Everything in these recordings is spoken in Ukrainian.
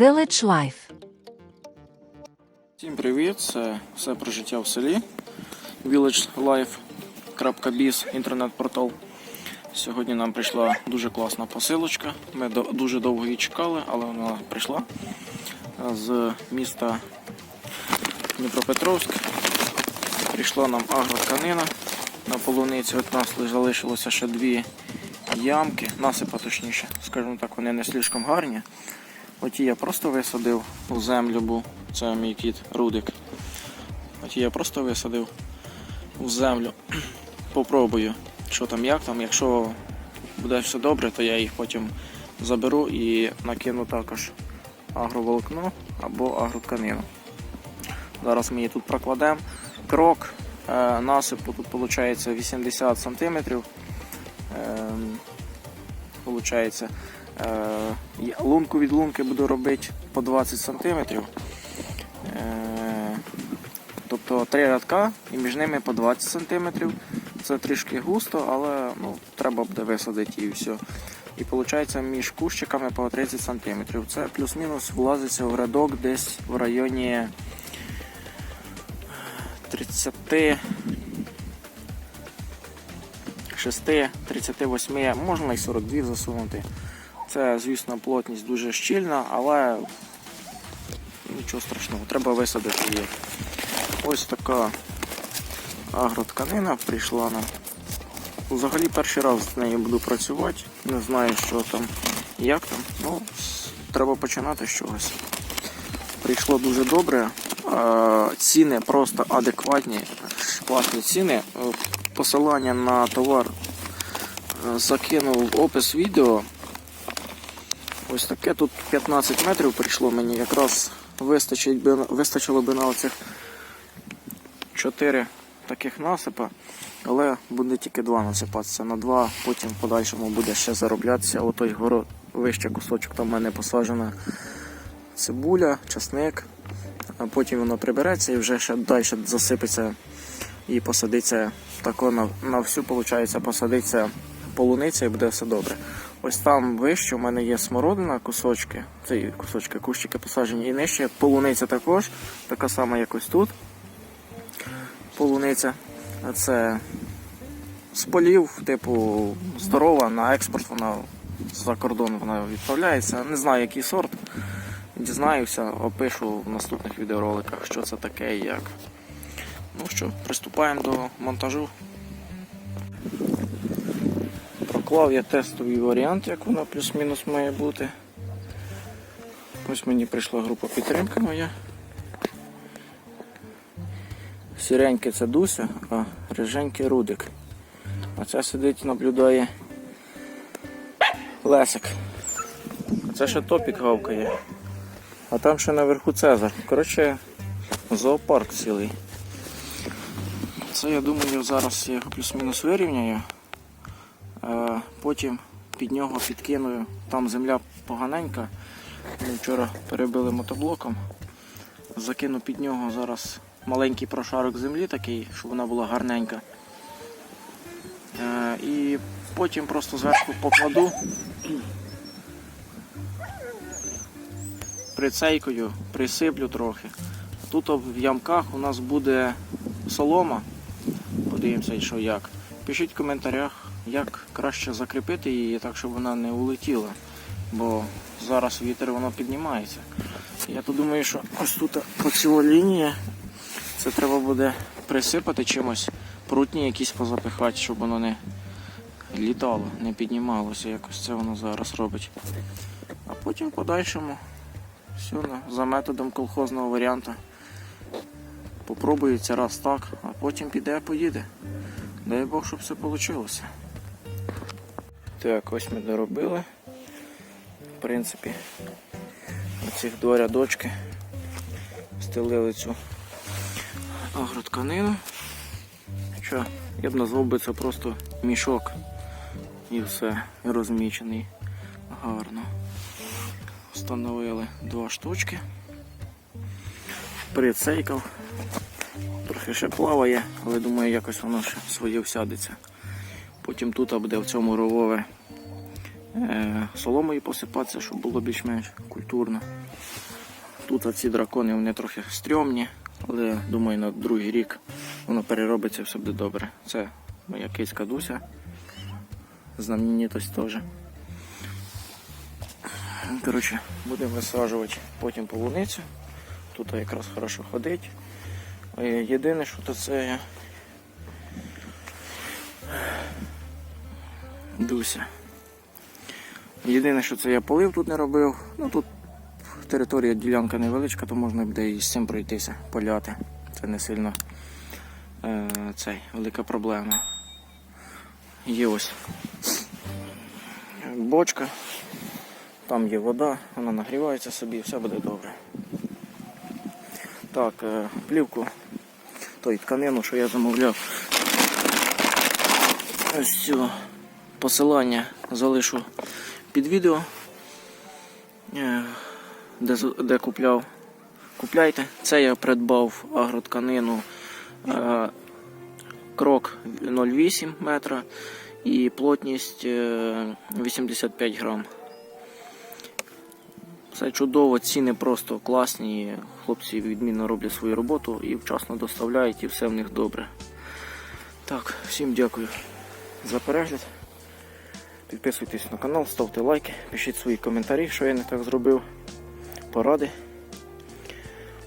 Village Life. Всім привіт! Це все про життя в селі. villagelife.biz інтернет-портал. Сьогодні нам прийшла дуже класна посилочка. Ми дуже довго її чекали, але вона прийшла з міста Дніпропетровськ. Прийшла нам агротканина на полуниці. От нас залишилося ще дві ямки, насипа точніше. Скажімо так, вони не слишком гарні. Оті я просто висадив у землю, був. Це мій кіт Рудик. Оті я просто висадив у землю. Попробую, що там, як там. Якщо буде все добре, то я їх потім заберу і накину також агроволокно або агротканину. Зараз ми її тут прокладемо. Крок е, насипу тут виходить 80 см. Получається, лунку від лунки буду робити по 20 см. Е, тобто три рядка і між ними по 20 см. Це трішки густо, але ну, треба буде висадити і все. І виходить між кущиками по 30 см. Це плюс-мінус влазиться в рядок десь в районі 30-38, можна і 42 засунути. Це, звісно, плотність дуже щільна, але нічого страшного, треба висадити її. Ось така агротканина прийшла нам. Взагалі перший раз з нею буду працювати. Не знаю, що там як там. Ну, треба починати з чогось. Прийшло дуже добре. Ціни просто адекватні, класні ціни. Е, Посилання на товар е, закинув в опис відео. Ось таке тут 15 метрів прийшло мені якраз вистачить би, вистачило би на оцих 4 таких насипа, але буде тільки два насипатися. На два, потім в подальшому буде ще зароблятися. Отой город, вище кусочок там в мене посаджена цибуля, часник, а потім воно прибереться і вже ще далі засипеться і посадиться тако на, на всю, виходить, посадиться полуниця і буде все добре. Ось там вище у мене є смородина, кусочки, це кусочки, кущики посаджені, і нижче полуниця також, така сама, як ось тут. Полуниця. Це з полів, типу, здорова, на експорт вона за кордон вона відправляється. Не знаю, який сорт. Дізнаюся, опишу в наступних відеороликах, що це таке і як. Ну що, приступаємо до монтажу. Проклав я тестовий варіант, як воно плюс-мінус має бути. Ось мені прийшла група підтримки моя. Сіренький це Дуся, а риженький Рудик. А це сидить, наблюдає Лесик. А це ще топік гавкає. А там ще наверху Цезар. Коротше, зоопарк цілий. Це я думаю, зараз я його плюс-мінус вирівняю. Е, Потім під нього підкиную. Там земля поганенька. Ми вчора перебили мотоблоком. Закину під нього зараз маленький прошарок землі такий, щоб вона була гарненька. Е, І потім просто зверху покладу. Прицейкою, присиплю трохи. Тут в ямках у нас буде солома. Подивимося, що як. Пишіть в коментарях, як краще закріпити її так, щоб вона не улетіла. Бо зараз вітер воно піднімається. Я то думаю, що ось тут оціла лінія. Це треба буде присипати чимось, прутні якісь позапихати, щоб воно не літало, не піднімалося. Якось це воно зараз робить. А потім в подальшому все за методом колхозного варіанту. Попробується раз так, а потім піде, поїде. Дай Бог, щоб все вийшло. Так, ось ми доробили. В принципі, оці два рядочки стелили цю агротканину. Що, я б назвав би це просто мішок і все, розмічений гарно. Встановили два штучки. Прицейкав. Трохи ще плаває, але думаю, якось воно ще своє всядеться. Потім тут буде в цьому ровове е, соломою посипатися, щоб було більш-менш культурно. Тут ці дракони вони трохи стрьомні, але думаю на другий рік воно переробиться, все буде добре. Це моя кицька Дуся. Знаменитость теж. Коротше, будемо висаджувати потім полуницю. Тут якраз хорошо ходить. Е, Єдине, що це Дуся. Єдине, що це я полив тут не робив. Ну тут територія ділянка невеличка, то можна буде і з цим пройтися, поляти. Це не сильно е, цей, велика проблема. Є ось бочка, там є вода, вона нагрівається собі, все буде добре. Так, е, плівку, той тканину, що я замовляв. Ось цю посилання залишу під відео, е, де, де купляв. Купляйте. Це я придбав агротканину е, крок 0,8 метра і плотність е, 85 грам. Все чудово, ціни просто класні. Хлопці відмінно роблять свою роботу і вчасно доставляють, і все в них добре. Так, всім дякую за перегляд. Підписуйтесь на канал, ставте лайки, пишіть свої коментарі, що я не так зробив. Поради.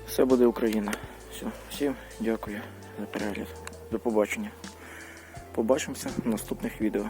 Все буде Україна. Все, всім дякую за перегляд. До побачення. Побачимося в наступних відео.